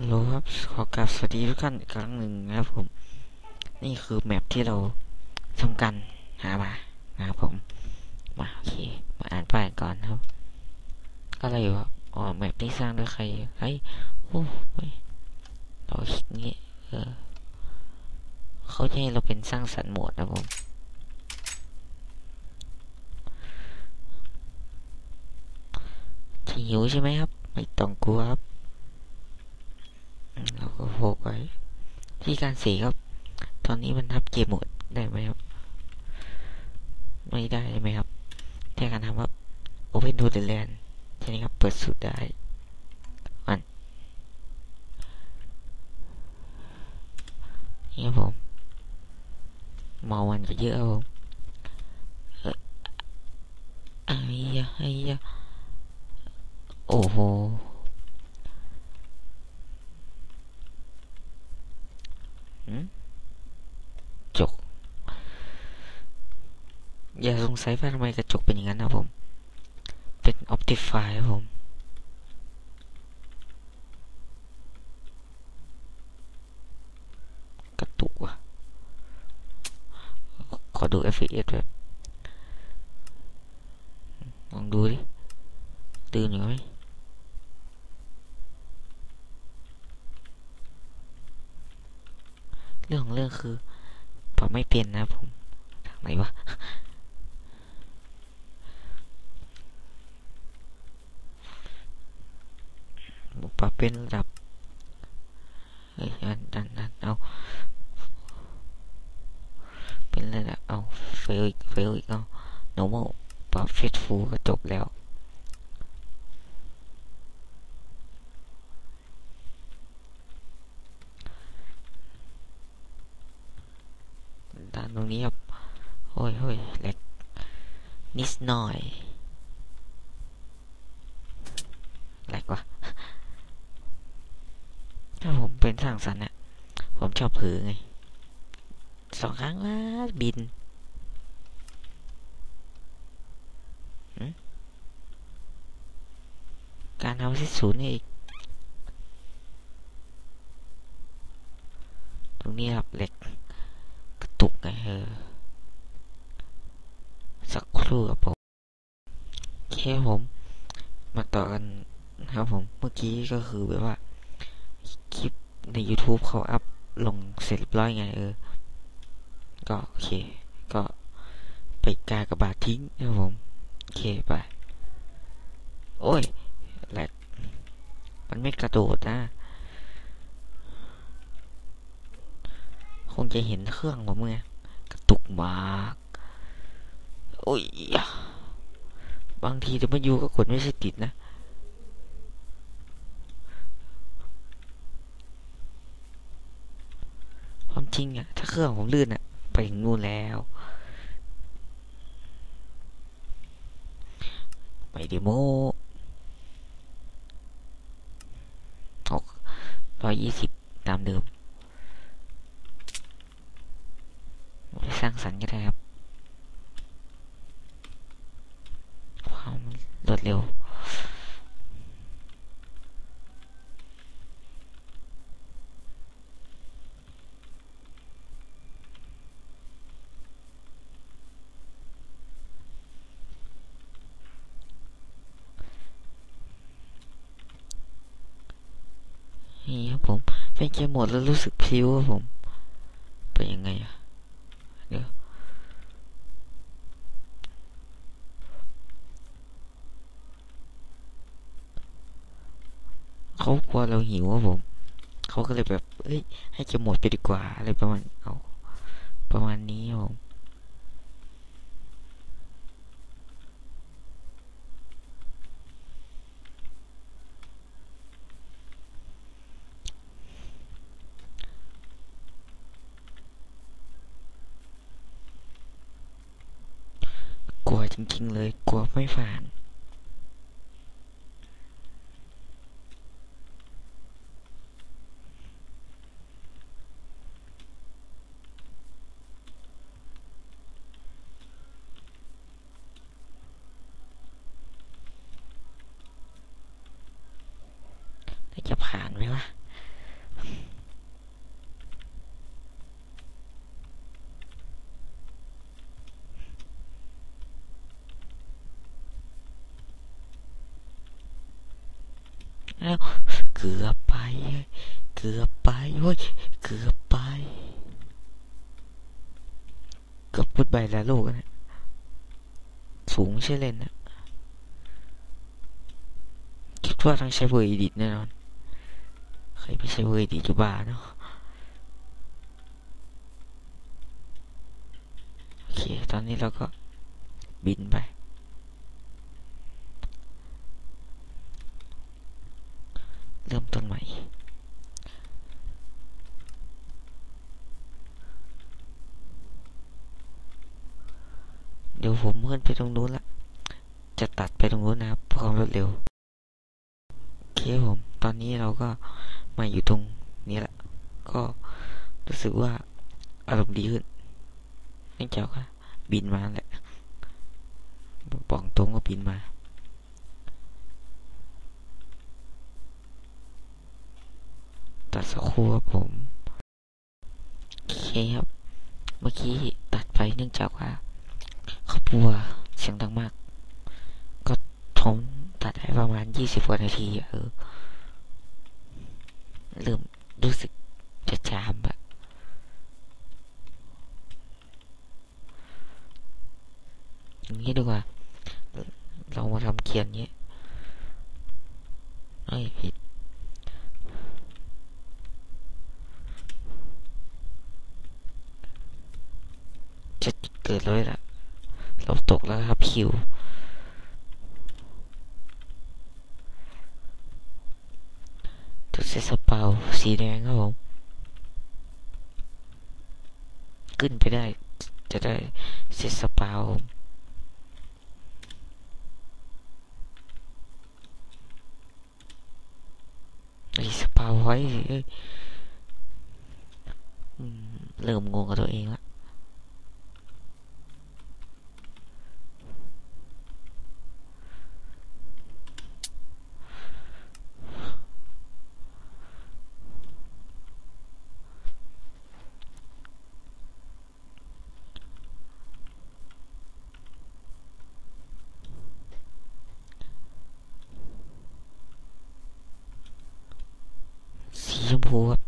ฮัลโหลครับ ขอกราบสวัสดีทุกท่านอีกครั้งหนึ่งนะครับผม นี่คือแมปที่เราทำกันหามานะครับผม มาโอเค มาอ่านป้ายก่อนครับ อะไรอยู่วะอ๋อแมปนี้สร้างโดยใครเฮ้ยโอ้ยเราคิดงี้เออเขาจะให้เราเป็นสร้างสรรค์โหมดนะผมที่หิวใช่ไหมครับ ไม่ต้องกลัวครับ เราก็โฟกไว้ ที่การสีครับ ตอนนี้มันทับเกมหมดได้ไหมครับ ไม่ได้ใช่ไหมครับแค่การทำครับ Open to the land ใช่ไหมครับ เปิดสุดได้มันนี่ครับผมมามันจะเยอะครับผมเอ่อไอ้ยะไอ้ยะโอ้โห จก อย่าสงสัยว่าทำไมกระจกเป็นอย่างนั้นนะผม เป็น Optify ครับผมกระตุกอะขอดู FPS แบบลองดูดิ ตื่นอยู่ไหม เรื่องของเรื่องคือปรับไม่เป็นนะผมทางไหนวะ ปรับเป็นระดับเฮ้ยอันอันอันเอา เป็นระดับเอาเฟลอีกเฟลอีกเอา normal ปรับ faithful ก็จบแล้วด้านตรงนี้ครับโอ้ยโอ้ยเล็กนิดหน่อยแหลกวะถ้าผม เป็นสร้างสรรค์เนี่ยผมชอบผือไงสองครั้งว่าบินการทำที่ศูนย์นี่อีก ตรงนี้ครับเหล็กกระตุกไงเออสักครู่ครับผมโอเคครับผม มาต่อกันนะครับผม เมื่อกี้ก็คือแบบว่า ใน YouTube เขาอัพลงเสร็จเรียบร้อยไงเออ ก็โอเค ก็ไปกากระบาดทิ้งนะผม โอเคไป โอ้ยแหลกมันไม่กระโดดนะ คงจะเห็นเครื่องผมไงกระตุกมาก โอ้ย บางทีจะมาอยู่ก็กดไม่ใช่ติดนะ ความจ ริงอะถ้าเครื่องผมลื่นอะไปถึงนู่นแล้วไม่ได้โมหกร้อยยี่สิบตามเดิม สร้างสรรค์ก็ได้ครับ ความรวดเร็ว นี่ครับผม เป็นเกมหมดแล้วรู้สึกพิ้วผมเป็นยังไงอะเดี๋ยวเขากลัวเราหิวครับผมเขาก็เลยแบบเอ้ย ให้เกมหมดไปดีกว่าอะไรประมาณเอาประมาณนี้ครับผม จริง ๆ เลยกลัวไม่ผ่านจะผ่านไหมวะ แล้ว เกือบไป เกือบไปเฮ้ยเกือบไป เกือบพุดใบแล้วลูกนะ สูงใช่เล่นนะคิดว่าต้องใช้เวอร์อดิทแน่นอน ใครไม่ใช้เวอร์อดิทอยู่บ้าเนาะโอเค ตอนนี้เราก็บินไป เริ่มต้นใหม่ เดี๋ยวผมเคลื่อนไปตรงนู้นละ จะตัดไปตรงนู้นนะครับเพื่อความรวดเร็ว โอเคผม ตอนนี้เราก็มาอยู่ตรงนี้แหละ ก็รู้สึกว่าอารมณ์ดีขึ้นเนื่องจากว่าบินมาแหละปองตรงก็บินมา ตัดสักครู่ครับผมโอเคครับ เมื่อกี้ตัดไปเนื่องจากว่าเขาปัวเสียงดังมากผมตัดให้ประมาณ ยี่สิบกว่านาทีอะเออเริ่มรู้สึกจะจามอะอย่างนี้ดีกว่า เรามาทำเขียนเงี้ยเอ้ยผิดจะเกิดเลยล่ะ เราตกแล้วครับคิว ตัว เซสเปาสีแดงครับผม ขึ้นไปได้ จะได้เซสเปาไอ้สปาไว้เอ้เริ่มงงกับตัวเองละ สี ชมพูครับ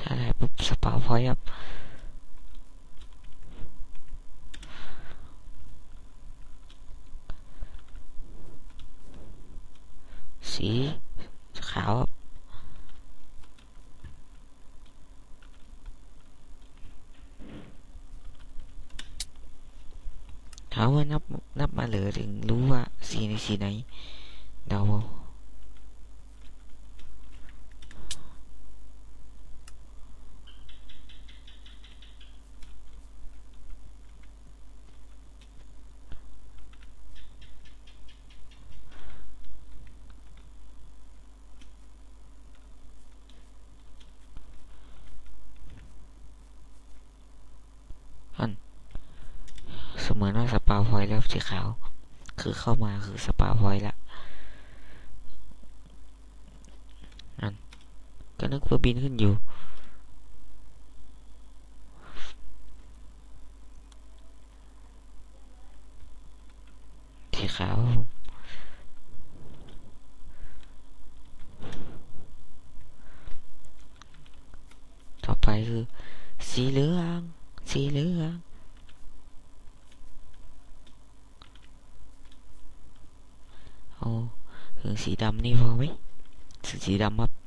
ถ้าได้ปุ๊บสปาพอยครับสีขาวครับถามว่านับนับมาเหลือถึงรู้ว่าสีในสีไหน เดาเอาอันเสมือนว่าสปาพอยต์แล้วสีขาว คือเข้ามาคือสปาพอยต์ละ ก็นึกว่าบินขึ้นอยู่ สีขาวต่อไปคือ สีเหลือง สีเหลืองโอ้ถึงสีดำนี่พอไหมสีสีดำครับ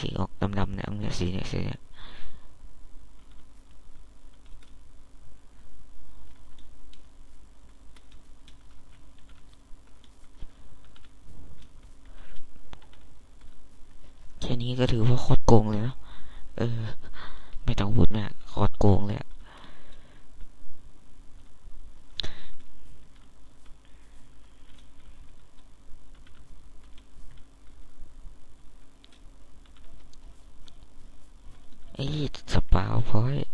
สีออกดำๆเนี่ยเนี่ยสีเนี่ยสีเนี่ยแค่นี้ก็ถือว่าโคตรโกงเลยนะ เออ ไม่ต้องพูดมากโคตรโกงเลยอะ ไอ้สปาวพอยต์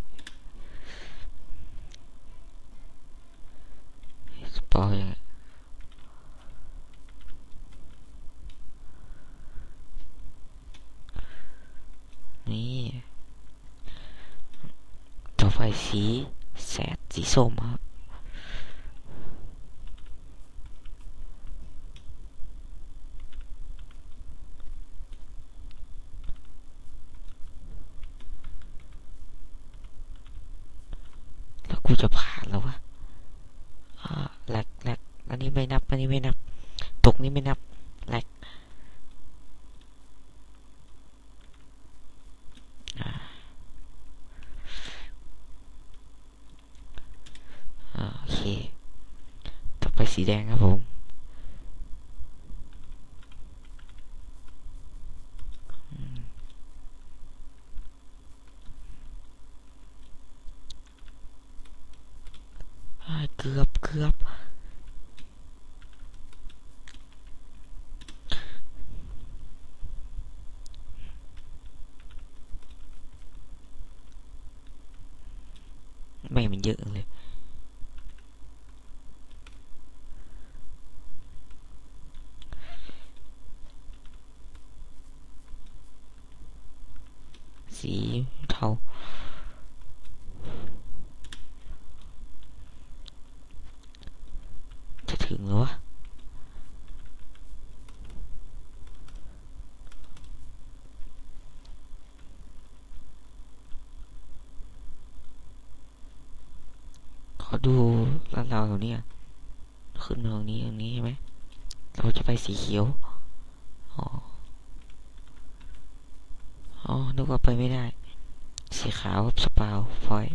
กูจะผ่านแล้ววะแหลกแหลกอันนี้ไม่นับ อันนี้ไม่นับ ตกนี้ไม่นับแหลกโอเค ต่อไปสีแดงครับผม อ่าเกือบเกือบ ไม่มันเยอะเลย สีเทา จะถึงแล้ววะ ขอดูลาดเราตรงนี้ขึ้นมาตรงนี้ตรงนี้ใช่ไหมเราจะไปสีเขียวอ๋ออ๋อนึกว่าไปไม่ได้ สีขาวสปาวฟอย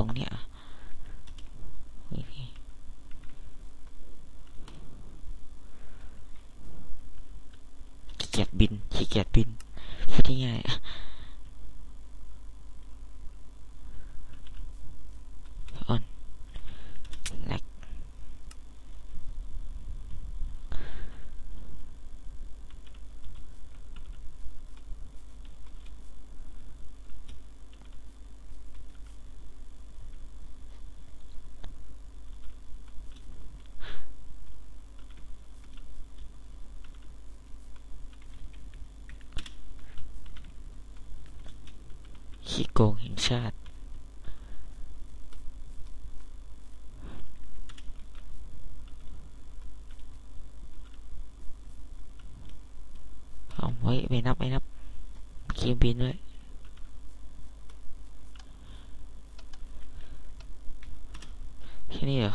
รงเนี้ยนี่นี่ขี้เกียจบิน ขี้เกียจบินพูดง่ายๆอ่อนแลก ขี้โกงแห่งชาติเอาไว้ไม่นับไม่นับเกียบินด้วยแค่นี้เหรอ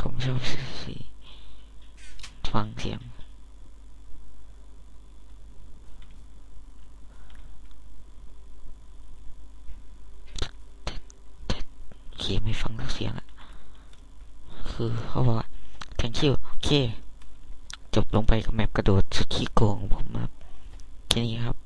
ผมชอบสีฟังเสียง โอเคไม่ฟังสักเสียงอะ คือเขาบอกว่า thank you โอเค จบลงไปกับแมปกระโดดสุดขี้โกงของผมครับแค่นี้ครับ